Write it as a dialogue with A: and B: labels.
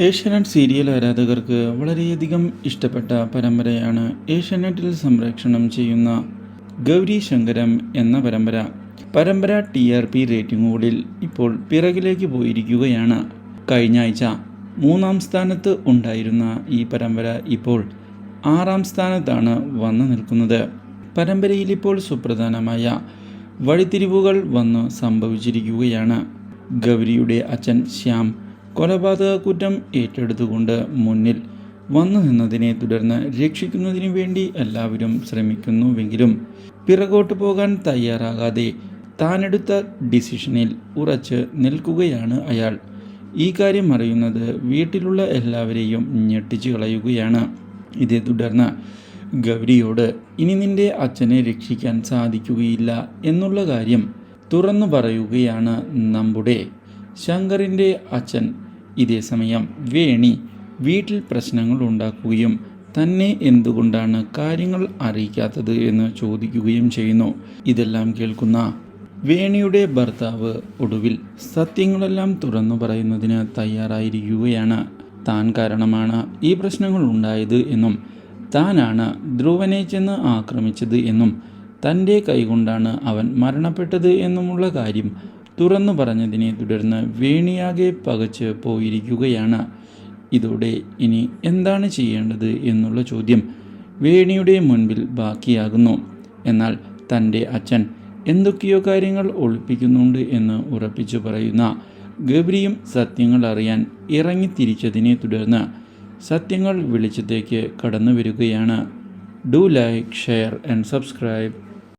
A: Asianet serial ആരാധകർക്ക് വളരെയധികം ഇഷ്ടപ്പെട്ട പരമ്പരയാണ് ഏഷ്യാനെറ്റിൽ സംരക്ഷണം ചെയ്യുന്ന ഗൗരി ശങ്കരം എന്ന പരമ്പര. പരമ്പര ടി ആർ പി റേറ്റിംഗുകളിൽ ഇപ്പോൾ പിറകിലേക്ക് പോയിരിക്കുകയാണ്. കഴിഞ്ഞ ആഴ്ച മൂന്നാം സ്ഥാനത്ത് ഉണ്ടായിരുന്ന ഈ പരമ്പര ഇപ്പോൾ ആറാം സ്ഥാനത്താണ് വന്നു നിൽക്കുന്നത്. പരമ്പരയിൽ ഇപ്പോൾ സുപ്രധാനമായ വഴിത്തിരിവുകൾ വന്ന് സംഭവിച്ചിരിക്കുകയാണ്. ഗൗരിയുടെ അച്ഛൻ ശ്യാം കൊലപാതക കുറ്റം ഏറ്റെടുത്തുകൊണ്ട് മുന്നിൽ വന്നു നിന്നതിനെ തുടർന്ന് രക്ഷിക്കുന്നതിനു വേണ്ടി എല്ലാവരും ശ്രമിക്കുന്നുവെങ്കിലും പിറകോട്ട് പോകാൻ തയ്യാറാകാതെ താനെടുത്ത ഡിസിഷനിൽ ഉറച്ച് നിൽക്കുകയാണ് അയാൾ. ഈ കാര്യം അറിയുന്നത് വീട്ടിലുള്ള എല്ലാവരെയും ഞെട്ടിച്ചു കളയുകയാണ്. ഇതേ തുടർന്ന് ഗൗരിയോട് ഇനി നിന്റെ അച്ഛനെ രക്ഷിക്കാൻ സാധിക്കുകയില്ല എന്നുള്ള കാര്യം തുറന്നു പറയുകയാണ് നമ്മുടെ ശങ്കറിന്റെ അച്ഛൻ. ഇതേസമയം വേണി വീട്ടിൽ പ്രശ്നങ്ങൾ ഉണ്ടാക്കുകയും തന്നെ എന്തുകൊണ്ടാണ് കാര്യങ്ങൾ അറിയിക്കാത്തത് എന്ന് ചോദിക്കുകയും ചെയ്യുന്നു. ഇതെല്ലാം കേൾക്കുന്ന വേണിയുടെ ഭർത്താവ് ഒടുവിൽ സത്യങ്ങളെല്ലാം തുറന്നു പറയുന്നതിന് തയ്യാറായിരിക്കുകയാണ്. താൻ കാരണമാണ് ഈ പ്രശ്നങ്ങൾ ഉണ്ടായത് എന്നും താനാണ് ധ്രുവനെ ചെന്ന് ആക്രമിച്ചത് എന്നും തന്റെ കൈകൊണ്ടാണ് അവൻ മരണപ്പെട്ടത് എന്നുമുള്ള കാര്യം തുറന്നു പറഞ്ഞതിനെ തുടർന്ന് വേണിയാകെ പകച്ച് പോയിരിക്കുകയാണ്. ഇതോടെ ഇനി എന്താണ് ചെയ്യേണ്ടത് എന്നുള്ള ചോദ്യം വേണിയുടെ മുൻപിൽ ബാക്കിയാകുന്നു. എന്നാൽ തന്റെ അച്ഛൻ എന്തൊക്കെയോ കാര്യങ്ങൾ ഒളിപ്പിക്കുന്നുണ്ട് എന്ന് ഉറപ്പിച്ചു പറയുന്ന ഗബ്രിയും സത്യങ്ങൾ അറിയാൻ ഇറങ്ങിത്തിരിച്ചതിനെ തുടർന്ന് സത്യങ്ങൾ വെളിച്ചത്തേക്ക് കടന്നു വരികയാണ് do like share and subscribe.